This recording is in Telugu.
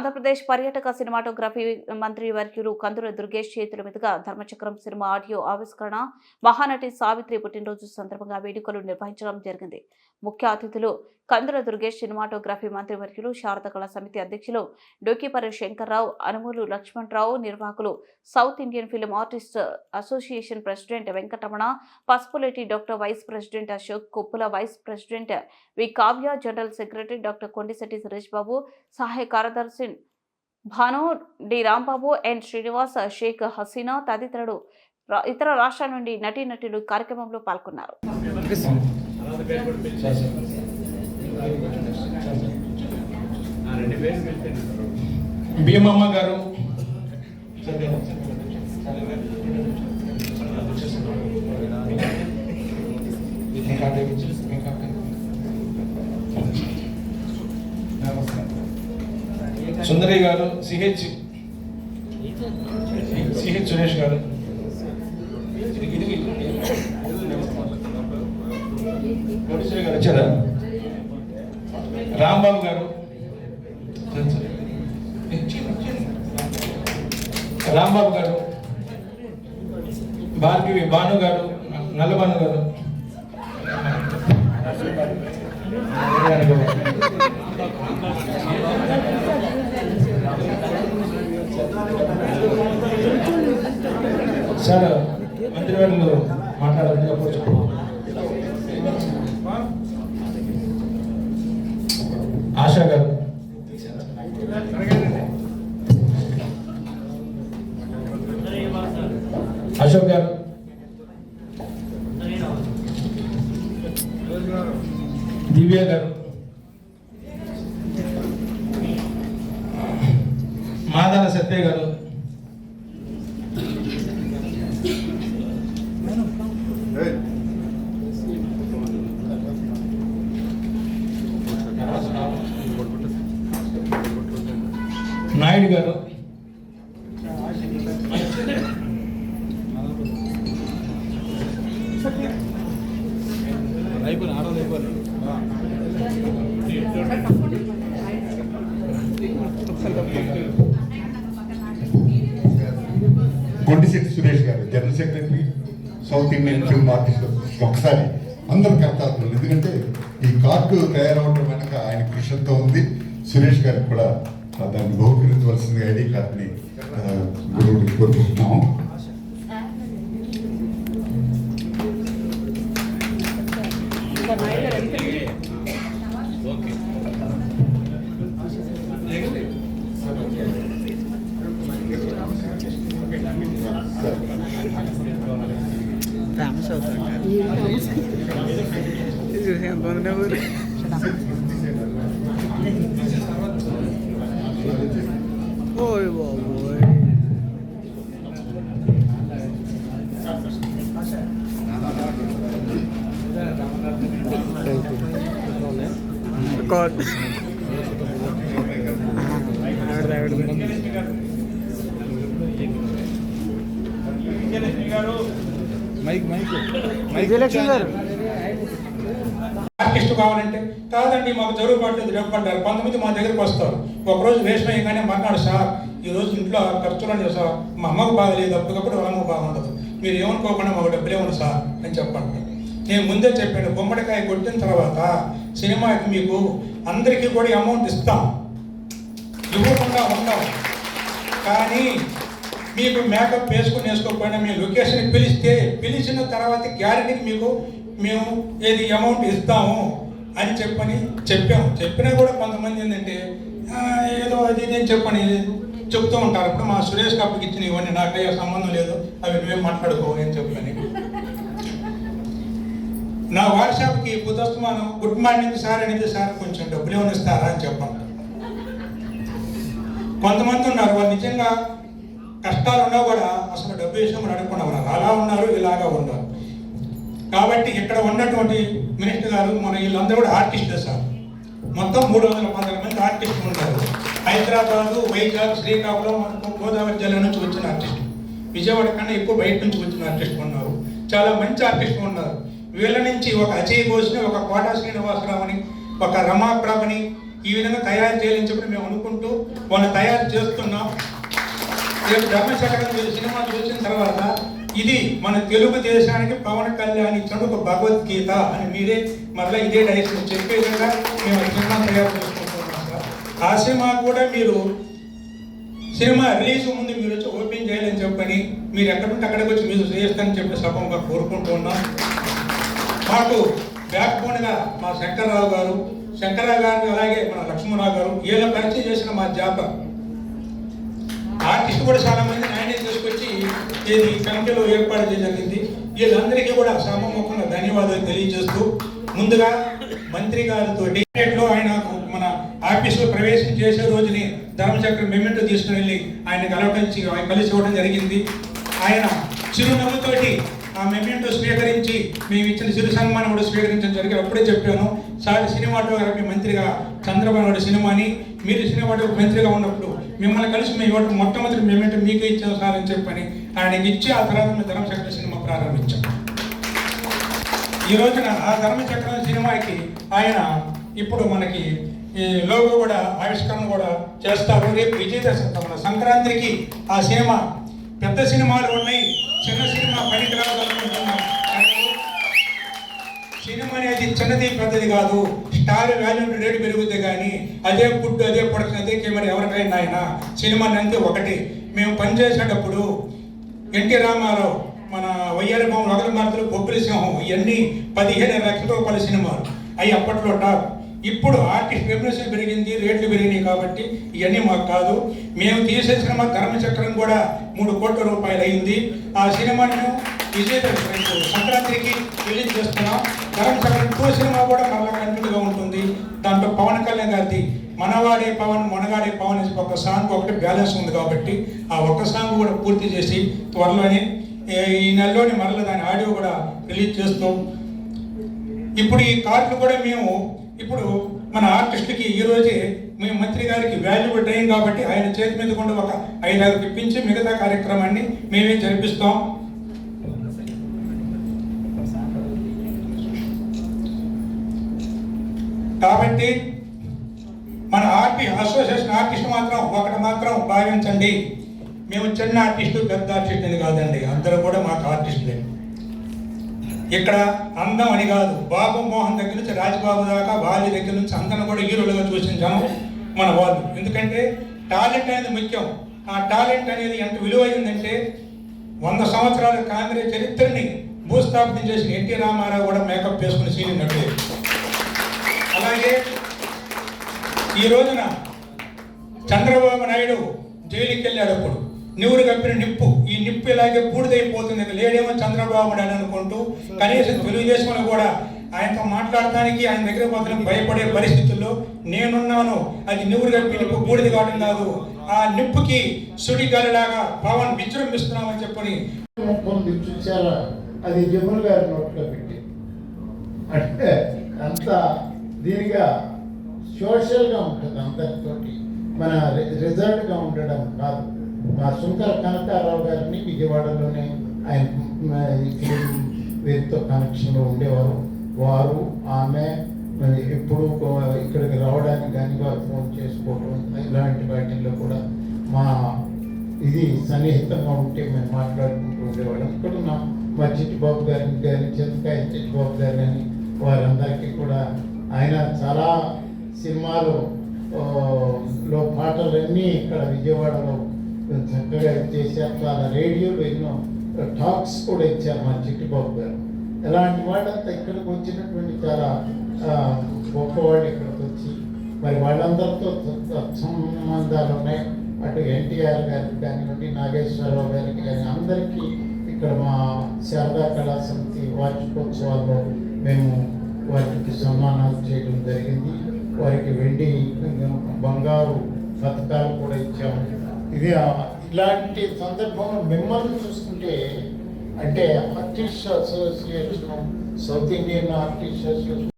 ఆంధ్రప్రదేశ్ పర్యాటక సినిమాటోగ్రఫీ మంత్రి వర్యులు కందుల దుర్గేష్ చేతుల మీదుగా ధర్మచక్రం సినిమా ఆడియో ఆవిష్కరణ మహానటి సావిత్రి పుట్టినరోజు సందర్భంగా వేడుకలు నిర్వహించడం జరిగింది. ముఖ్య అతిథులు కందుల దుర్గేష్ సినిమాటోగ్రఫీ మంత్రి వర్యులు శారద కళా సమితి అధ్యక్షులు డోకిపర్రి శంకర్రావు అనుమూలు లక్ష్మణరావు నిర్వాహకులు South Indian film artist association president Venkataramana Pasupuleti doctor vice president Ashok Koppula vice president V Kavya general secretary doctor Kondisetti Suresh Babu సహాయ కార్యదర్శి భాను డి రాంబాబు ఎన్ శ్రీనివాస్ షేక్ హసీనా తదితరులు రా- ఇతర రాష్ట్రాల నుండి నటీనటులు కార్యక్రమంలో పాల్గొన్నారు. భీమమ్మ గారు. సుందరి గారు సిహెచ్ సిహెచ్ సురేష్ గారు. కోటేశ్వరి గారు వచ్చారా? రాంబాబు గారు. రాంబాబు గారు. భార్గవి భాను గారు నల్లబాను గారు. సార్ మంత్రివర్యులు మాట్లాడాలని చెప్పవచ్చు ఆశా గారు. అశోక్ గారు. దివ్య గారు. మాదాల సత్య గారు Naidu garu Kondisetti Suresh garu general secretary South Indian film artist ఒకసారి అందరు కర్తాత్మలు ఎందుకంటే ఈ కార్డు తయారవడం వెనక ఆయన కృషితో ఉంది. సురేష్ గారికి కూడా దాన్ని బహుకరించవలసింది ఐడి కార్డుని కోరుకుంటున్నాము. చూసి ఎంత ఉంది ఊరు ఓయ్ బాబోయ్ రికార్డ్ ఆవిడ ఆవిడ మైక్ మైక్ విజయలక్ష్మి గారు ఆర్టిస్టు కావాలంటే కాదండి మాకు జరుగుబాటు రేపడ్డారు కొంతమంది మా దగ్గరికి వస్తారు. ఒకరోజు వేషం వేయగానే మర్నాడు సార్ ఈ రోజు ఇంట్లో ఖర్చులు సార్ మా అమ్మకు బాగలేదు అప్పటికప్పుడు వాళ్ళమ్మకు బాగుండదు మీరు ఏమనుకోకుండా మాకు డబ్బులు సార్ అని చెప్పండి నేను ముందే చెప్పాను గుమ్మడికాయ కొట్టిన తర్వాత సినిమాకి మీకు అందరికీ కూడా అమౌంట్ ఇస్తాం. ఇవ్వకుండా ఉంటాం కానీ మీకు మేకప్ వేసుకుని వేసుకోకపోయినా మీ లొకేషన్ పిలిస్తే పిలిచిన తర్వాత గ్యారెంటీకి మీకు మేము ఏది అమౌంట్ ఇస్తాము అని చెప్పని చెప్పాము. చెప్పినా కూడా కొంతమంది ఏంటంటే ఏదో అది నేను చెప్పని చెప్తూ ఉంటారు. ఇప్పుడు మా సురేష్ కప్పుకి ఇచ్చిన ఇవన్నీ నాకు ఏ సంబంధం లేదు. అవి నువ్వేం మాట్లాడుకో నేను చెప్పని. నా వాట్సాప్కి పుతస్తమానం గుడ్ మార్నింగ్ సార్ అనేది సార్ కొంచెం డబ్బులు ఏమైనా ఇస్తారా? అని చెప్పండి కొంతమంది ఉన్నారు వాళ్ళు నిజంగా కష్టాలు ఉన్నా కూడా అసలు డబ్బు విషయం అడగకుండా ఉన్నారు అలా ఉన్నారు ఇలాగా ఉన్నారు. కాబట్టి ఇక్కడ ఉన్నటువంటి మినిస్టర్ గారు మన వీళ్ళందరూ కూడా ఆర్టిస్టులు సార్. మొత్తం మూడు వందల పంతొమ్మిది మంది ఆర్టిస్టులు ఉంటారు హైదరాబాదు వైజాగ్ శ్రీకాకుళం గోదావరి జిల్లా నుంచి వచ్చిన ఆర్టిస్ట్ విజయవాడ కన్నా ఎక్కువ బయట నుంచి వచ్చిన ఆర్టిస్టులు ఉన్నారు. చాలా మంచి ఆర్టిస్టులు ఉన్నారు. వీళ్ళ నుంచి ఒక అజయ్ ఘోష్ని ఒక కోటా శ్రీనివాసరావుని ఒక రమాప్రభని ఈ విధంగా తయారు చేయాలని చెప్పి మేము అనుకుంటూ వాళ్ళని తయారు చేస్తున్నాం. రేపు ధర్మశకరం మీరు సినిమా చూసిన తర్వాత ఇది మన తెలుగు దేశానికి పవన్ కళ్యాణ్ ఇచ్చిన ఒక భగవద్గీత అని మీరే మరలా ఇదే డైరెక్షన్ చెప్పే విధంగా మేము సినిమా తయారు చేసుకుంటున్నాం సార్. ఆ సినిమా కూడా మీరు సినిమా రిలీజ్ ముందు మీరు వచ్చి ఓపెన్ చేయాలని చెప్పని మీరు ఎక్కడుంటే అక్కడికి వచ్చి మీరు చేస్తానని చెప్పి సభంగా కోరుకుంటున్నాం మాకు బ్యాక్ బోన్గా మా శంకర్రావు గారు శంకర్రావు గారు అలాగే మన లక్ష్మణరావు గారు వీళ్ళ పరిచయం చేసిన మా జాతర. ఆర్టిస్ట్ కూడా చాలా మంది ఇది కమిటీలో ఏర్పాటు చేయడం జరిగింది. వీళ్ళందరికీ కూడా సభముఖంగా ధన్యవాదాలు తెలియజేస్తూ ముందుగా మంత్రి గారితో లో ఆయన మన ఆఫీసులో ప్రవేశం చేసే రోజుని ధర్మచక్ర మెమెంటో తీసుకుని వెళ్ళి ఆయన కలవటంచి కలిసి ఇవ్వడం జరిగింది. ఆయన చిరునవ్వుతోటి ఆ మెమెంటో స్వీకరించి మేము ఇచ్చిన చిరు సన్మానం కూడా స్వీకరించడం జరిగింది. అప్పుడే చెప్పాను సార్ సినిమాటోగ్రఫీ మంత్రిగా చంద్రబాబు నాయుడు సినిమాని మీరు సినిమాటోగ్రఫీ మంత్రిగా ఉన్నప్పుడు మిమ్మల్ని కలిసి మేము ఇవ్వటం మొట్టమొదటి మేమేంటే మీకు ఇచ్చాం సార్ అని చెప్పని ఆయనకి ఇచ్చి ఆ తర్వాత మేము ధర్మచక్ర సినిమా ప్రారంభించాం. ఈ రోజున ఆ ధర్మచక్రం సినిమాకి ఆయన ఇప్పుడు మనకి ఈ లోగో కూడా ఆవిష్కరణ కూడా చేస్తారు. రేపు విజయదశమి మన సంక్రాంతికి ఆ సినిమా పెద్ద సినిమాలు ఉన్నాయి చిన్న సినిమా పనికి రావాలనుకుంటున్నాం. సినిమా అనేది చిన్నది పెద్దది కాదు. స్టార్ వాల్యూ రేటు పెరుగుద్ది కానీ అదే ఫుడ్ అదే ప్రొడక్షన్ అదే కెమెరా ఎవరికైనా ఆయన సినిమా అంటే ఒకటి. మేము పనిచేసేటప్పుడు ఎన్టీ రామారావు మన వయ్యారి బాబు నగర మార్తలు బొబ్బిలి సింహం ఇవన్నీ పదిహేను లక్షల రూపాయల సినిమాలు. అవి అప్పట్లో టాప్. ఇప్పుడు ఆర్టిస్ట్ రెమ్యునేషన్ పెరిగింది రేట్లు పెరిగినాయి కాబట్టి ఇవన్నీ మాకు కాదు. మేము తీసే సినిమా ధర్మచక్రం కూడా మూడు కోట్ల రూపాయలు అయింది ఆ సినిమాను విజయ సంక్రాంతికి రిలీజ్ చేస్తున్నాం. ధర్మచక్రం టూ సినిమా కూడా మళ్ళీ కంటిన్యూగా ఉంటుంది. దాంట్లో పవన్ కళ్యాణ్ గారిది మనవాడే పవన్ మనగాడే పవన్ ఒక సాంగ్ ఒకటి బ్యాలెన్స్ ఉంది కాబట్టి ఆ ఒక్క సాంగ్ కూడా పూర్తి చేసి త్వరలోనే ఈ నెలలోని మరల దాని ఆడియో కూడా రిలీజ్ చేస్తాం ఇప్పుడు ఈ కార్డులు కూడా మేము ఇప్పుడు మన ఆర్టిస్ట్కి ఈరోజే మేము మంత్రి గారికి వాల్యుబుల్ టైం కాబట్టి ఆయన చేతి మీద కూడా ఒక ఐదారు ఇప్పించి మిగతా కార్యక్రమాన్ని మేమే జరిపిస్తాం. కాబట్టి మన ఆర్టి అసోసియేషన్ ఆర్టిస్ట్ మాత్రం ఒకటి మాత్రం భావించండి. మేము చిన్న ఆర్టిస్టు పెద్ద ఆర్టిస్ట్ అని కాదండి. అందరూ కూడా మాకు ఆర్టిస్టులే. ఇక్కడ అందం అని కాదు. బాబు మోహన్ దగ్గర నుంచి రాజ్బాబు దాకా వాళ్ళ దగ్గర నుంచి అందరం కూడా హీరోలుగా చూసించాము మన వాళ్ళు. ఎందుకంటే టాలెంట్ అనేది ముఖ్యం. ఆ టాలెంట్ అనేది ఎంత విలువైందంటే వంద సంవత్సరాల కాంగ్రెస్ చరిత్రని భూస్థాపితం చేసిన ఎన్టీ రామారావు కూడా మేకప్ వేసుకుని సీనియర్ నటుడు అలాగే ఈ రోజున చంద్రబాబు నాయుడు జైలుకి వెళ్ళాడు అప్పుడు నివురు కప్పిన నిప్పు ఈ నిప్పు ఇలాగే బూడిదైపోతుంది లేడేమో చంద్రబాబు నాయుడు అనుకుంటూ కనీసం తెలుగుదేశంలో కూడా ఆయనతో మాట్లాడటానికి ఆయన దగ్గర పోతే భయపడే పరిస్థితుల్లో నేనున్నాను. అది నివురు కప్పి నిప్పు బూడిద కావడం కాదు. ఆ నిప్పుకి సుడిగాలిలాగా పవన్ విజృంభిస్తున్నామని చెప్పని చూసారా అది జమున గారి నోట్లో పెట్టి అంటే అంత దీనిగా సోషల్గా ఉంటుంది అందరితోటి. మన రి- రిజర్వ్డ్గా ఉండడం కాదు. మా శంకర కనకారావు గారిని విజయవాడలోనే ఆయన వీరితో కనెక్షన్లో ఉండేవారు. వారు ఆమె మరి ఎప్పుడు ఇక్కడికి రావడానికి కానీ వారు ఫోన్ చేసుకోవడం ఇలాంటి వాటిల్లో కూడా మా ఇది సన్నిహితంగా ఉంటే మేము మాట్లాడుకుంటూ ఉండేవాళ్ళం. ఇక్కడ మా చిట్టిబాబు గారిని కానీ చింతకాయ చిట్టిబాబు గారిని వారందరికీ కూడా ఆయన చాలా సినిమాలు లో పాటలన్నీ ఇక్కడ విజయవాడలో చక్కగా చేశారు. చాలా రేడియోలో ఎన్నో టాక్స్ కూడా ఇచ్చారు మా చిట్టిబాబు గారు. ఎలాంటి వాళ్ళంతా ఇక్కడికి వచ్చినటువంటి చాలా గొప్పవాళ్ళు ఇక్కడికి వచ్చి మరి వాళ్ళందరితో సంబంధాలు ఉన్నాయి. అటు ఎన్టీఆర్ గారికి కానివ్వండి నాగేశ్వరరావు గారికి కానీ అందరికీ ఇక్కడ మా శారదా కళా సమితి వార్షికోత్సవాల్లో మేము వారికి సన్మానాలు చేయడం జరిగింది. వారికి వెండి బంగారు పథకాలు కూడా ఇచ్చాము. ఇది ఇలాంటి సందర్భంలో మిమ్మల్ని చూస్తుంటే అంటే artist association South Indian artist association